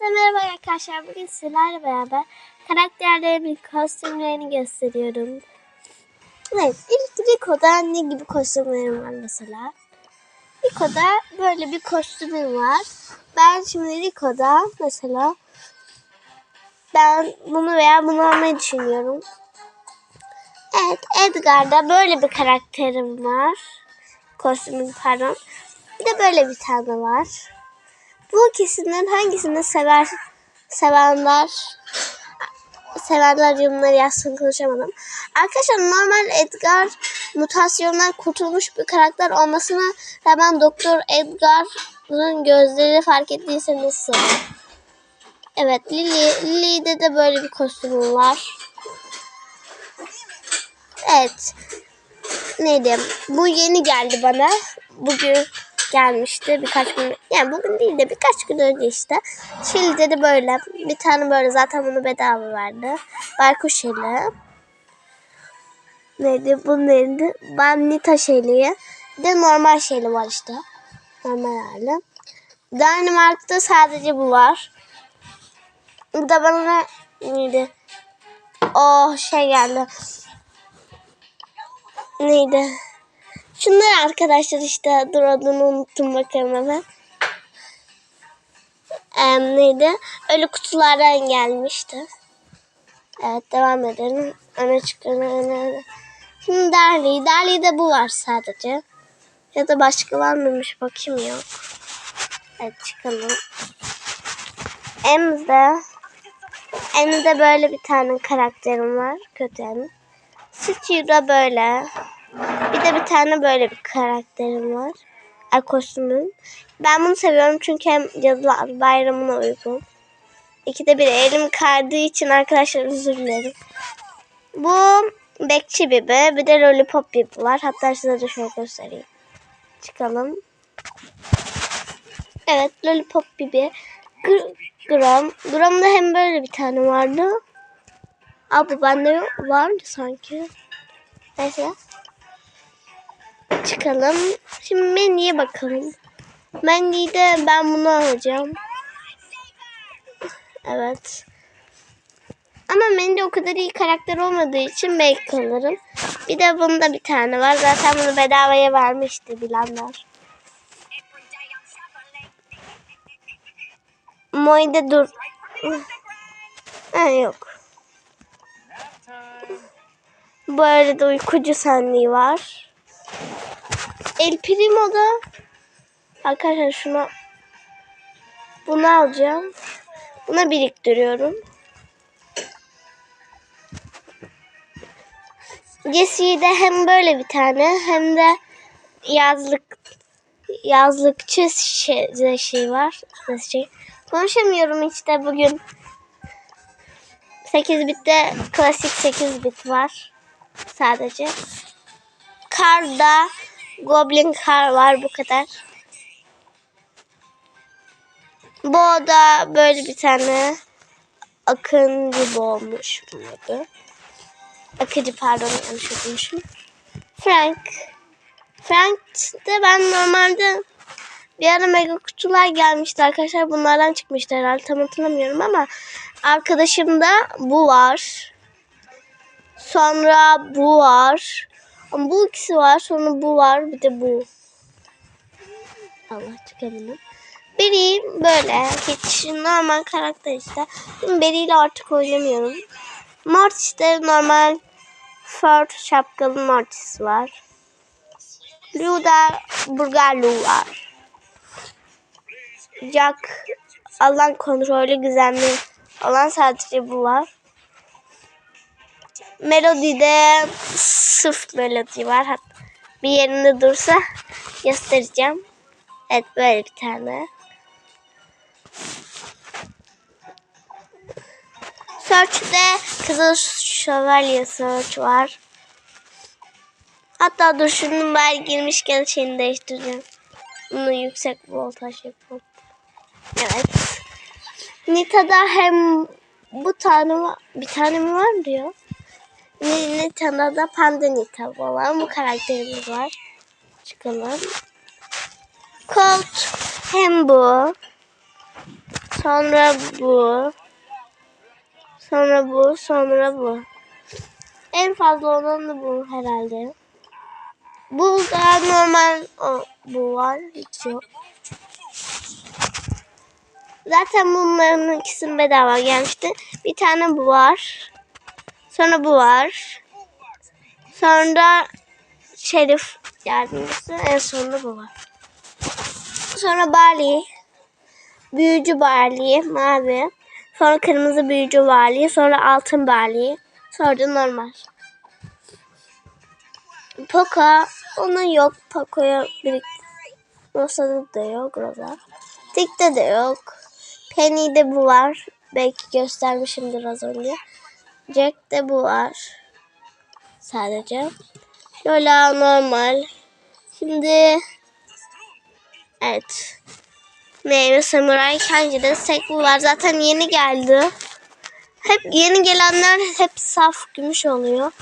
Hepinize merhaba arkadaşlar. Bugün sizlerle beraber karakterlerimin kostümlerini gösteriyorum. Evet, ilk Rico'da ne gibi kostümlerim var mesela? Rico'da böyle bir kostümüm var. Ben şimdi Rico'da mesela ben bunu veya bunu almayı düşünüyorum. Evet, Edgar'da böyle bir karakterim var. Kostümüm pardon. Bir de böyle bir tane var. Bu ikisinden hangisini sever sevenler sevenler yorumları yazsın konuşamadım. Arkadaşlar normal Edgar mutasyondan kurtulmuş bir karakter olmasına rağmen Doktor Edgar'ın gözleri fark ettiyseniz sorun. Evet Lily, Lily'de de böyle bir kostümü var. Evet. Neydi? Bu yeni geldi bana. Bugün gelmişti birkaç gün. Yani bugün değil de birkaç gün önce işte. Şili'de de böyle. Bir tane böyle zaten bunu bedava verdi. Baykuş Şili. Neydi? Bu neydi? Banita Şeli'yi. Bir de normal Şeli var işte. Normal hali. Danimark'ta sadece bu var. Bu da bana neydi? Oh şey geldi. Neydi? Şunlar arkadaşlar işte dur adını unuttum bakalım hemen. Ee, neydi? Öyle kutulardan gelmişti. Evet devam edelim. Öne çıkan öne. Şimdi Darly. Darly'de bu var sadece. Ya da başka var mıymış bakayım yok. Evet çıkalım. Em'de Em'de böyle bir tane karakterim var. Kötü Em. Stew'da böyle. Bir de bir tane böyle bir karakterim var. Ay. Ben bunu seviyorum çünkü hem Cadılar Bayramı'na uygun. İkide bir elim kaydığı için arkadaşlar özür dilerim. Bu Bekçi Bibi. Bir de Lollipop Bibi var. Hatta size de şöyle göstereyim. Çıkalım. Evet Lollipop Bibi. Gr Gram. Gram'da hem böyle bir tane vardı. Aa bu bende yok. vardı sanki. Neyse çıkalım. Şimdi menüye bakalım. Menüde ben bunu alacağım. Evet. Ama menüde o kadar iyi karakter olmadığı için belki alırım. Bir de bunda bir tane var. Zaten bunu bedavaya vermişti bilenler. Moy'da dur. Ha, yok. Bu arada uykucu senliği var. El Primo'da arkadaşlar şunu bunu alacağım. Buna biriktiriyorum. Jesse'yi de hem böyle bir tane hem de yazlık yazlıkçı şey, şey var. Şey. Konuşamıyorum işte bugün. 8 bitte klasik 8 bit var. Sadece. Karda Goblin kar var bu kadar. Bu da böyle bir tane akın gibi olmuş bunun Akıcı pardon yanlış okumuşum. Frank. Frank de ben normalde bir ara mega kutular gelmişti arkadaşlar. Bunlardan çıkmıştı herhalde tam hatırlamıyorum ama arkadaşımda bu var. Sonra bu var. Ama bu ikisi var. Sonra bu var. Bir de bu. Allah çıkamadım. Beri böyle. Hiç normal karakter işte. Beri ile artık oynamıyorum. Mortis'te normal Ford şapkalı Mortis var. Burger Lu var. Jack alan kontrolü gizemli olan sadece bu var. Melodide sıf melodi var. Hatta bir yerinde dursa göstereceğim. Evet böyle bir tane. Search'de Kızıl Şövalye Search var. Hatta dur şunun ben girmişken şeyini değiştireceğim. Bunu yüksek voltaj yapalım. Evet. Nita'da hem bu tane var, bir tane mi var diyor. Nita'da da Panda Nita olan bu karakterimiz var. Çıkalım. Colt hem bu. Sonra bu. Sonra bu. Sonra bu. En fazla olan da bu herhalde. Bu da normal o, bu var. Hiç yok. Zaten bunların ikisinin bedava gelmişti. Bir tane bu var. Sonra bu var. Sonra Şerif yardımcısı. En sonunda bu var. Sonra Bali. Büyücü Bali. Mavi. Sonra kırmızı büyücü Bali. Sonra altın Bali. Sonra normal. Poco. Onun yok. Poco'ya birik. Rosa'da da yok. Rosa. Tik'te de yok. Penny'de bu var. Belki göstermişimdir az önce. Jack'te bu var. Sadece. Lola normal. Şimdi evet. Meyve Samurai Kanji'de Sekbu var. Zaten yeni geldi. Hep yeni gelenler hep saf gümüş oluyor.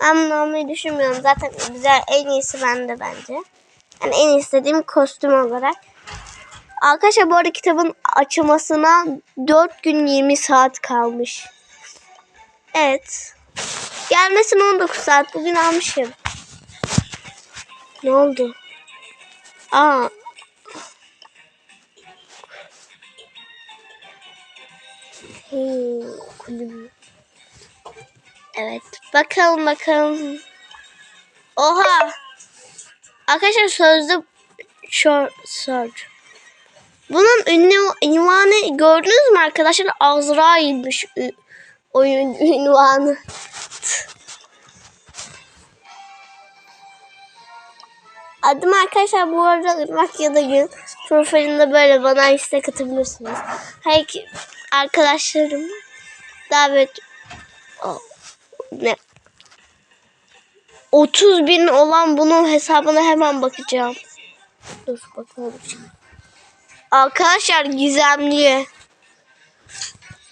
Ben bunu almayı düşünmüyorum. Zaten güzel en iyisi bende bence. Yani en istediğim kostüm olarak. Arkadaşlar bu arada kitabın açılmasına 4 gün 20 saat kalmış. Evet. Gelmesine 19 saat. Bugün almışım. Ne oldu? Aa. Hmm, kulübü. Evet. Bakalım bakalım. Oha. Arkadaşlar short search. Bunun ünlü ünvanı gördünüz mü arkadaşlar? Azrail'miş oyun ünvanı. Adım arkadaşlar bu arada Irmak ya da Gün. Profilinde böyle bana istek atabilirsiniz. Her arkadaşlarım davet o, ne 30 bin olan bunun hesabına hemen bakacağım. Dur bakalım. Arkadaşlar gizemli.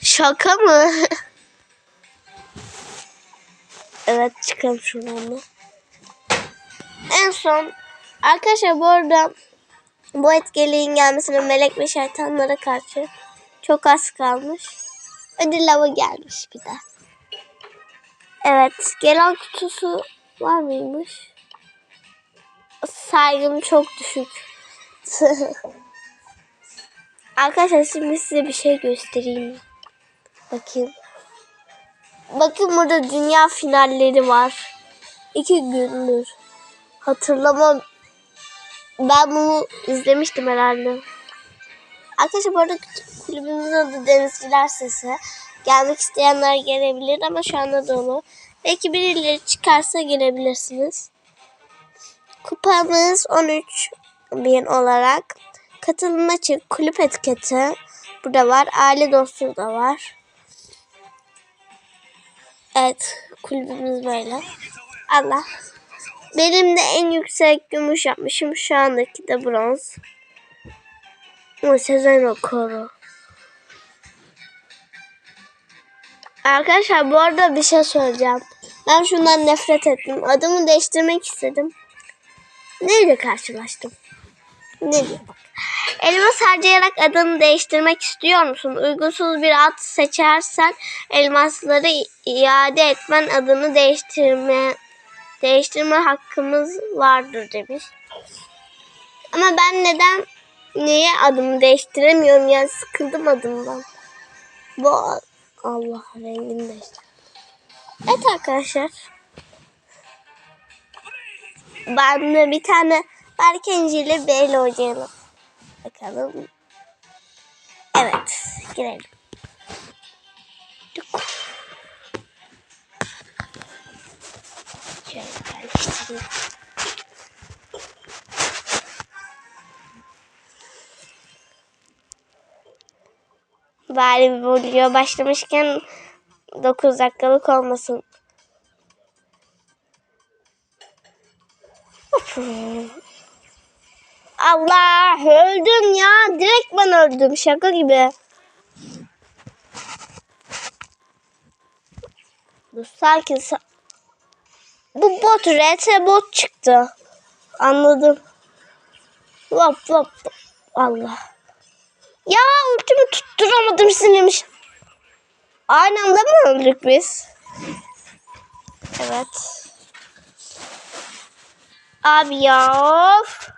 Şaka mı? evet çıkalım şuradan da. En son arkadaşlar bu arada bu etkinliğin gelmesine melek ve şeytanlara karşı çok az kalmış. Ödül lava gelmiş bir de. Evet gelen kutusu var mıymış? Saygım çok düşük. Arkadaşlar şimdi size bir şey göstereyim. Bakayım. Bakın burada dünya finalleri var. İki gündür. Hatırlamam. Ben bunu izlemiştim herhalde. Arkadaşlar bu arada kulübümüzün adı Denizciler Sesi. Gelmek isteyenler gelebilir ama şu anda dolu. Belki birileri çıkarsa gelebilirsiniz. Kupamız 13 bin olarak. Katılım açık kulüp etiketi. Burada var. Aile dostu da var. Evet. Kulübümüz böyle. Allah. Benim de en yüksek gümüş yapmışım. Şu andaki de bronz. Ama Sezen Okoro. Arkadaşlar bu arada bir şey söyleyeceğim. Ben şundan nefret ettim. Adımı değiştirmek istedim. Neyle karşılaştım? Ne diyor bak. Elmas harcayarak adını değiştirmek istiyor musun? Uygunsuz bir ad seçersen elmasları iade etmen adını değiştirme değiştirme hakkımız vardır demiş. Ama ben neden niye adımı değiştiremiyorum yani sıkıldım adımdan. Bu Allah rengini değiştir. Evet arkadaşlar. Ben de bir tane Berkenci ile Beyli oynayalım. Bakalım. Evet. Girelim. Tuk. Şöyle yerleştireyim. Bari video başlamışken 9 dakikalık olmasın. Of. Allah öldüm ya. Direkt ben öldüm. Şaka gibi. Dur sakin sa- Bu bot RT bot çıktı. Anladım. Hop hop. Allah. Ya ultimi tutturamadım sinirmiş. Aynı anda mı öldük biz? Evet. Abi ya of.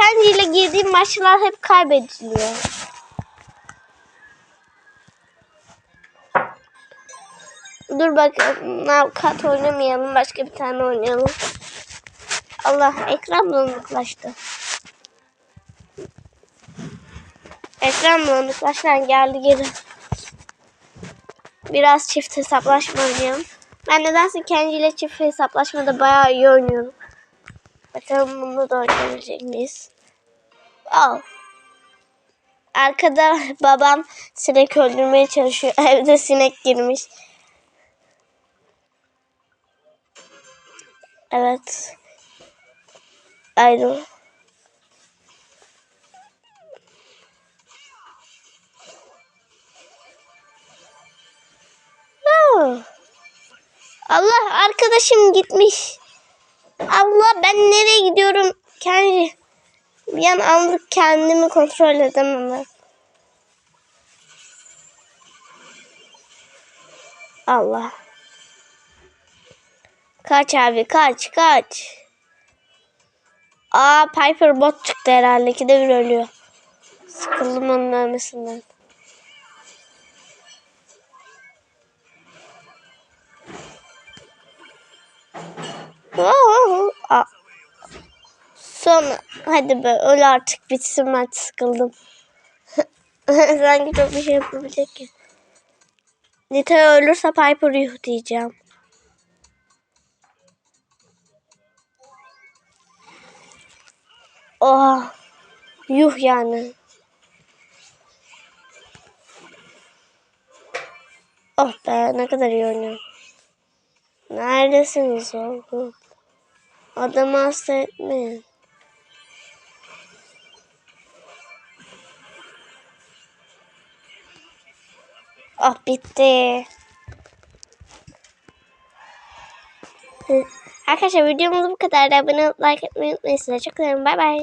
Kendiyle girdiğim maçlar hep kaybediliyor. Dur bakalım. Navigat oynamayalım. Başka bir tane oynayalım. Allah ekran bulanıklaştı. Ekran bulanıklaştı. Geldi geri. Biraz çift hesaplaşma oynayalım. Ben nedense kendiyle çift hesaplaşmada bayağı iyi oynuyorum. Bakalım bunu da oynayabilecek miyiz? Al. Arkada babam sinek öldürmeye çalışıyor. Evde sinek girmiş. Evet. Oh. Allah arkadaşım gitmiş. Allah ben nereye gidiyorum? Kendi bir an anlık kendimi kontrol edemem. Allah. Kaç abi kaç kaç. Aa Piper bot çıktı herhalde. ki de bir ölüyor. Sıkıldım onun ölmesinden. Sonra hadi be öl artık bitsin ben sıkıldım. Sanki çok bir şey yapabilecek ki. Nita ölürse Piper yuh diyeceğim. Oh. Yuh yani. Oh be ne kadar iyi oynuyor. Neredesiniz oğlum? Adamı hasta etmeyin. Ah bitti. Arkadaşlar videomuz bu kadar. Abone olup like etmeyi unutmayın. Çok seviyorum. Bay bay.